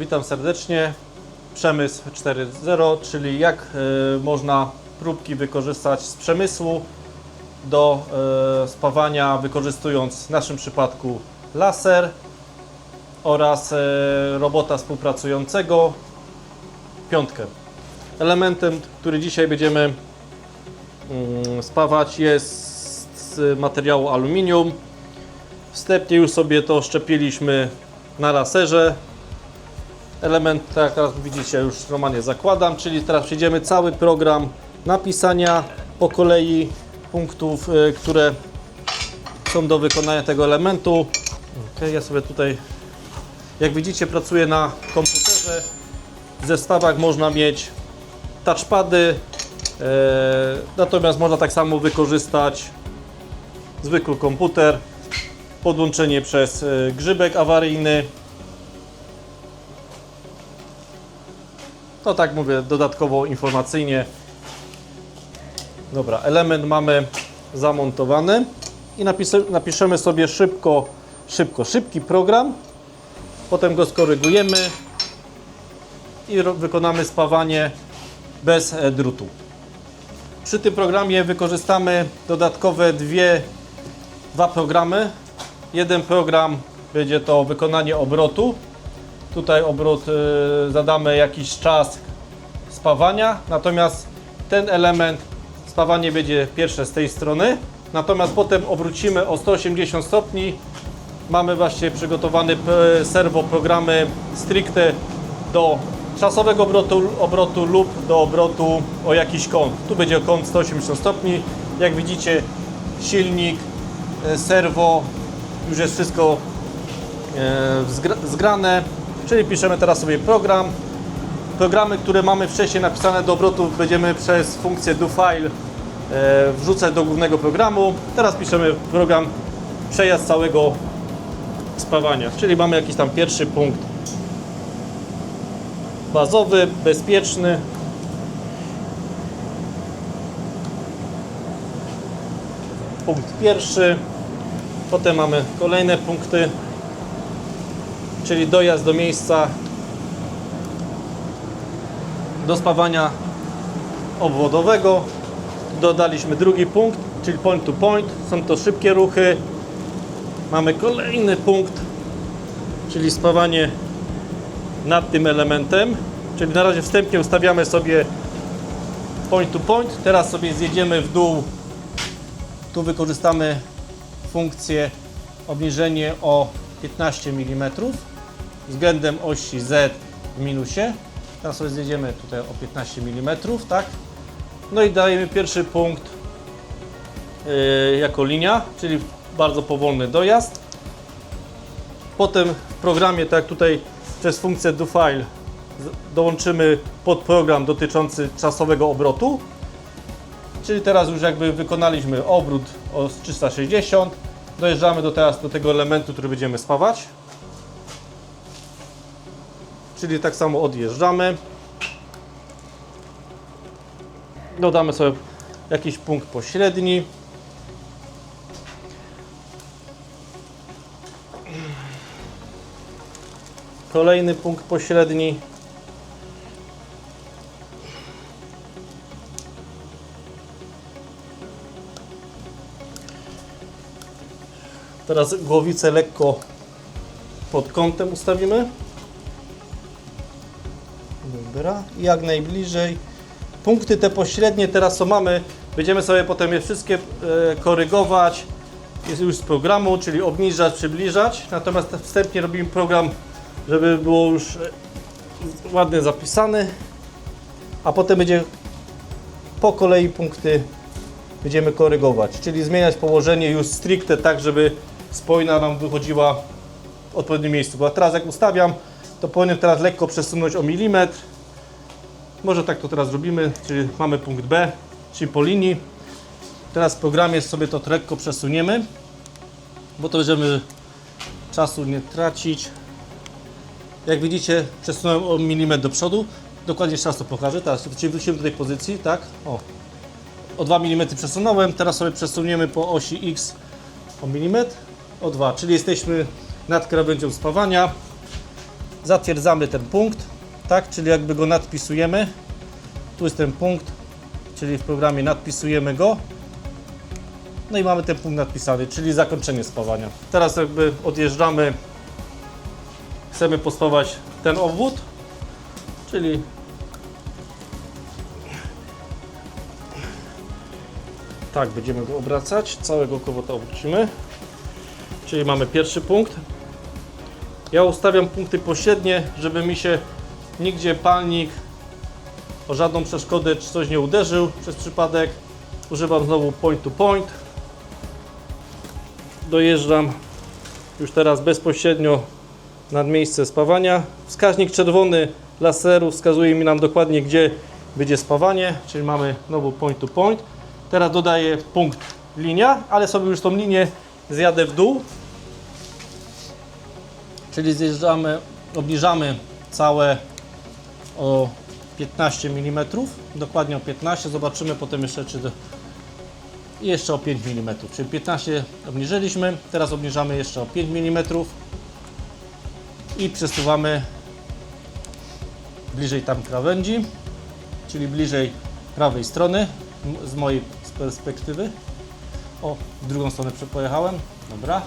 Witam serdecznie. Przemysł 4.0, czyli jak e, można próbki wykorzystać z przemysłu do e, spawania, wykorzystując w naszym przypadku laser oraz e, robota współpracującego piątkę. Elementem, który dzisiaj będziemy mm, spawać jest z materiału aluminium. Wstępnie już sobie to szczepiliśmy na laserze. Element, tak jak teraz widzicie, już normalnie zakładam, czyli teraz przejdziemy cały program napisania po kolei punktów, y, które są do wykonania tego elementu. Ok, ja sobie tutaj, jak widzicie, pracuję na komputerze. W zestawach można mieć touchpady, e, natomiast można tak samo wykorzystać zwykły komputer, podłączenie przez e, grzybek awaryjny. To tak mówię dodatkowo informacyjnie. Dobra, element mamy zamontowany i napiszemy sobie szybko, szybko, szybki program. Potem go skorygujemy i wykonamy spawanie bez e, drutu. Przy tym programie wykorzystamy dodatkowe dwie, dwa programy. Jeden program będzie to wykonanie obrotu. Tutaj obrót y, zadamy jakiś czas spawania, natomiast ten element spawanie będzie pierwsze z tej strony, natomiast potem obrócimy o 180 stopni. Mamy właśnie przygotowany p- serwo programy stricte do czasowego obrotu, obrotu lub do obrotu o jakiś kąt. Tu będzie kąt 180 stopni. Jak widzicie silnik, e, serwo, już jest wszystko zgra- zgrane, czyli piszemy teraz sobie program. Programy, które mamy wcześniej napisane do obrotu, będziemy przez funkcję do file e, wrzucać do głównego programu. Teraz piszemy program przejazd całego spawania, czyli mamy jakiś tam pierwszy punkt bazowy, bezpieczny. Punkt pierwszy. Potem mamy kolejne punkty, czyli dojazd do miejsca do spawania obwodowego. Dodaliśmy drugi punkt, czyli point to point. Są to szybkie ruchy. Mamy kolejny punkt, czyli spawanie nad tym elementem. Czyli na razie wstępnie ustawiamy sobie point to point. Teraz sobie zjedziemy w dół. Tu wykorzystamy funkcję obniżenie o 15 mm względem osi Z w minusie. Teraz sobie zjedziemy tutaj o 15 mm, tak? No i dajemy pierwszy punkt yy, jako linia, czyli bardzo powolny dojazd. Potem w programie, tak tutaj przez funkcję do file z- dołączymy podprogram dotyczący czasowego obrotu. Czyli teraz już jakby wykonaliśmy obrót o 360. Dojeżdżamy do teraz do tego elementu, który będziemy spawać. Czyli tak samo odjeżdżamy. Dodamy sobie jakiś punkt pośredni. Kolejny punkt pośredni. Teraz głowicę lekko pod kątem ustawimy. Dobra, jak najbliżej. Punkty te pośrednie teraz co mamy, będziemy sobie potem je wszystkie e, korygować jest już z programu, czyli obniżać, przybliżać. Natomiast wstępnie robimy program, żeby było już e, ładnie zapisany, a potem będzie po kolei punkty będziemy korygować, czyli zmieniać położenie już stricte tak, żeby spojna nam wychodziła w odpowiednim miejscu. Bo teraz jak ustawiam, to powinien teraz lekko przesunąć o milimetr. Może tak to teraz zrobimy, czyli mamy punkt B, czyli po linii. Teraz w programie sobie to lekko przesuniemy, bo to będziemy czasu nie tracić. Jak widzicie, przesunąłem o milimetr do przodu. Dokładnie jeszcze raz to pokażę. Teraz wrócimy do tej pozycji, tak? O, o 2 mm przesunąłem. Teraz sobie przesuniemy po osi X o milimetr, o 2, czyli jesteśmy nad krawędzią spawania. zatwierdzamy ten punkt, tak, czyli jakby go nadpisujemy. Tu jest ten punkt, czyli w programie nadpisujemy go. No i mamy ten punkt nadpisany, czyli zakończenie spawania. Teraz jakby odjeżdżamy, chcemy pospawać ten obwód, czyli tak, będziemy go obracać, całego kowota obrócimy. Czyli mamy pierwszy punkt. Ja ustawiam punkty pośrednie, żeby mi się nigdzie palnik o żadną przeszkodę czy coś nie uderzył przez przypadek. Używam znowu point to point. Dojeżdżam już teraz bezpośrednio nad miejsce spawania. Wskaźnik czerwony laseru wskazuje mi nam dokładnie gdzie będzie spawanie, czyli mamy znowu point to point. Teraz dodaję punkt linia, ale sobie już tą linię zjadę w dół. Czyli zjeżdżamy, obniżamy całe o 15 mm, dokładnie o 15, zobaczymy potem jeszcze czy do, jeszcze o 5 mm, czyli 15 obniżyliśmy, teraz obniżamy jeszcze o 5 mm i przesuwamy bliżej tam krawędzi, czyli bliżej prawej strony z mojej perspektywy. O, w drugą stronę przepojechałem, dobra.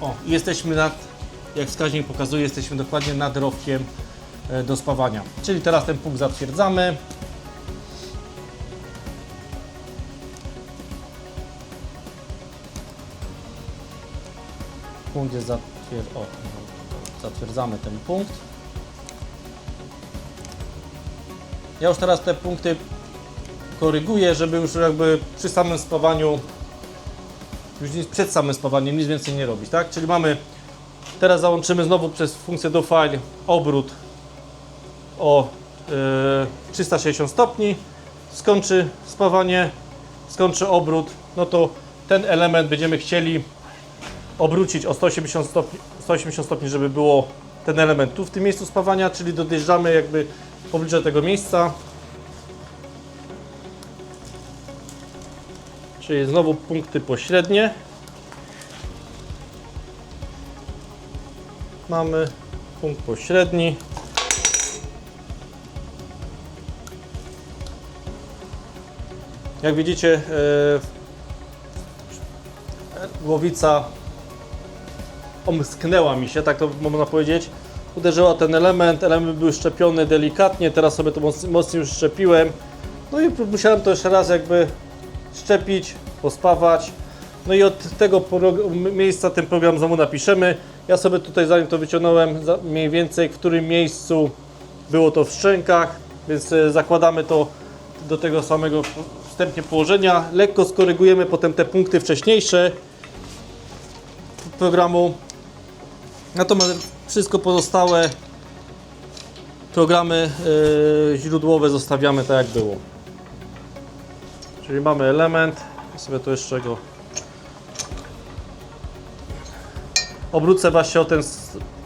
O, jesteśmy nad, jak wskaźnik pokazuje, jesteśmy dokładnie nad rowkiem do spawania. Czyli teraz ten punkt zatwierdzamy. Punkt jest zatwier... o, zatwierdzamy ten punkt. Ja już teraz te punkty koryguję, żeby już jakby przy samym spawaniu już nic przed samym spawaniem nic więcej nie robić, tak? Czyli mamy, teraz załączymy znowu przez funkcję do file obrót o e, 360 stopni, skończy spawanie, skończy obrót, no to ten element będziemy chcieli obrócić o 180 stopni, 180 stopni, żeby było ten element tu w tym miejscu spawania, czyli dojeżdżamy jakby w pobliże tego miejsca. Czyli znowu punkty pośrednie. Mamy punkt pośredni. Jak widzicie, e, głowica omsknęła mi się, tak to można powiedzieć. Uderzyła ten element, element był szczepiony delikatnie, teraz sobie to moc- mocniej już szczepiłem. No i musiałem to jeszcze raz jakby szczepić, pospawać. No i od tego miejsca ten program znowu napiszemy. Ja sobie tutaj zanim to wyciągnąłem mniej więcej w którym miejscu było to w szczękach, więc e, zakładamy to do tego samego wstępnie położenia. Lekko skorygujemy potem te punkty wcześniejsze programu. Natomiast wszystko pozostałe programy e, źródłowe zostawiamy tak jak było. Czyli mamy element, sobie to jeszcze go obrócę właśnie o ten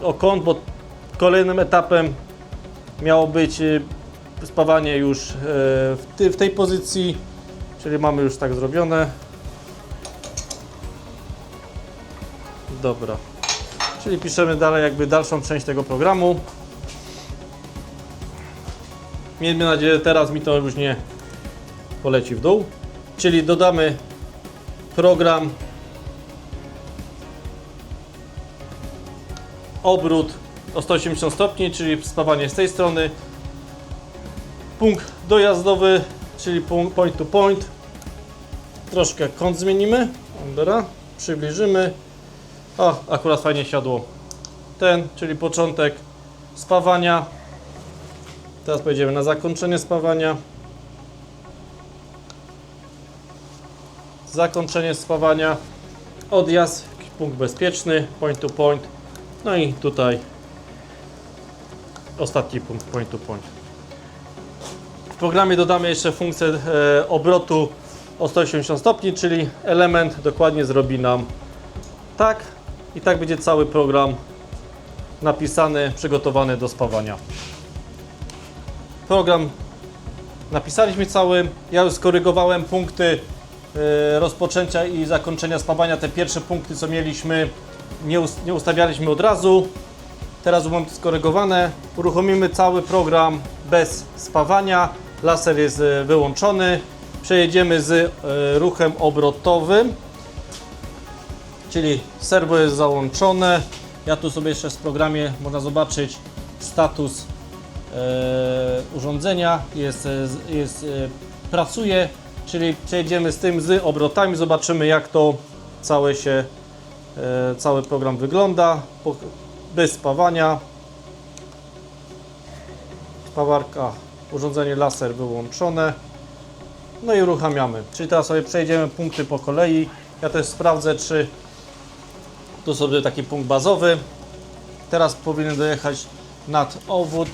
o kąt, bo kolejnym etapem miało być y, spawanie już ty, w tej pozycji, czyli mamy już tak zrobione. Dobra. Czyli piszemy dalej jakby dalszą część tego programu. Miejmy nadzieję, teraz mi to już nie poleci w dół. Czyli dodamy program obrót o 180 stopni, czyli spawanie z tej strony. Punkt dojazdowy, czyli point to point. Troszkę kąt zmienimy. Dobra, przybliżymy. O, akurat fajnie siadło. Ten, czyli początek spawania. Teraz pojedziemy na zakończenie spawania. Zakończenie spawania. Odjazd, punkt bezpieczny, point to point. No i tutaj ostatni punkt, point to point. W programie dodamy jeszcze funkcję e, obrotu o 180 stopni, czyli element dokładnie zrobi nam tak i tak będzie cały program napisany, przygotowany do spawania. Program napisaliśmy cały. Ja już skorygowałem punkty e, rozpoczęcia i zakończenia spawania. Te pierwsze punkty, co mieliśmy, nie, us- nie ustawialiśmy od razu. Teraz mam to skorygowane. Uruchomimy cały program bez spawania. Laser jest e, wyłączony. Przejedziemy z e, ruchem obrotowym. Czyli serwo jest załączone. Ja tu sobie jeszcze w programie można zobaczyć status e, urządzenia. Jest, e, jest, pracuje, czyli przejedziemy z tym z obrotami. Zobaczymy jak to całe się, cały program wygląda. Bez spawania. Spawarka, urządzenie laser wyłączone. No i uruchamiamy. Czyli teraz sobie przejdziemy punkty po kolei. Ja też sprawdzę, czy tu sobie taki punkt bazowy. Teraz powinien dojechać nad obwód,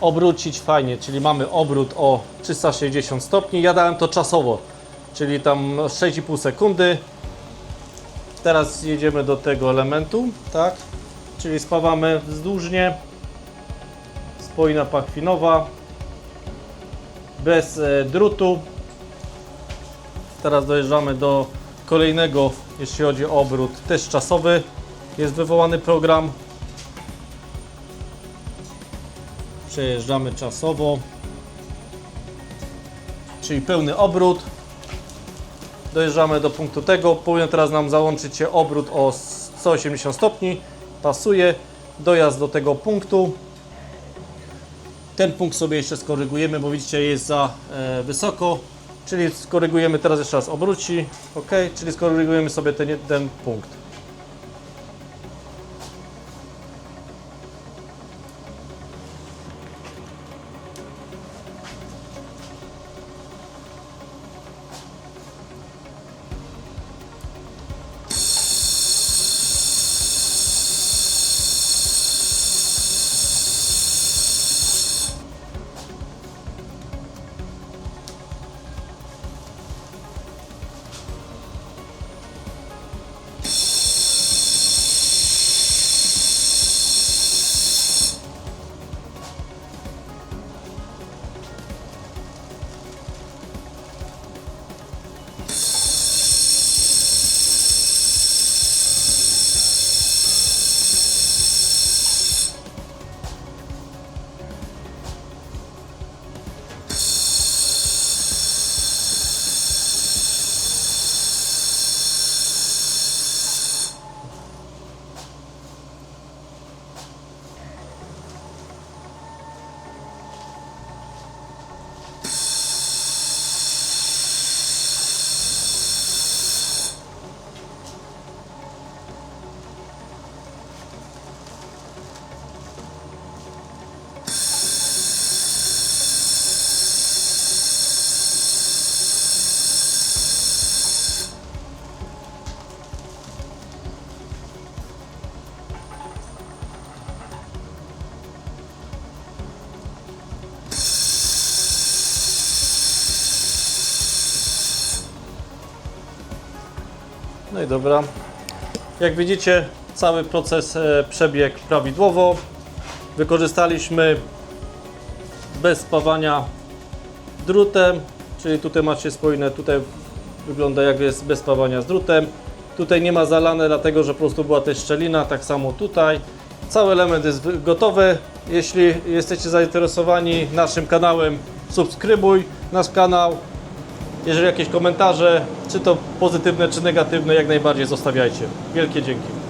obrócić fajnie, czyli mamy obrót o 360 stopni. Ja dałem to czasowo, czyli tam 6,5 sekundy. Teraz jedziemy do tego elementu, tak? Czyli spawamy wzdłużnie. Spojna pachwinowa. Bez e, drutu. Teraz dojeżdżamy do kolejnego, jeśli chodzi o obrót, też czasowy. Jest wywołany program. Przejeżdżamy czasowo. Czyli pełny obrót. Dojeżdżamy do punktu tego. Powinien teraz nam załączyć się obrót o 180 stopni. Pasuje. Dojazd do tego punktu. Ten punkt sobie jeszcze skorygujemy, bo widzicie jest za e, wysoko. Czyli skorygujemy teraz jeszcze raz obróci. OK, czyli skorygujemy sobie ten punkt. Dobra. Jak widzicie, cały proces e, przebiegł prawidłowo. Wykorzystaliśmy bez spawania drutem, czyli tutaj macie spójne, tutaj wygląda jak jest bez spawania z drutem. Tutaj nie ma zalane, dlatego że po prostu była też szczelina, tak samo tutaj. Cały element jest wy- gotowy. Jeśli jesteście zainteresowani naszym kanałem, subskrybuj nasz kanał. Jeżeli jakieś komentarze, czy to pozytywne, czy negatywne, jak najbardziej zostawiajcie. Wielkie dzięki.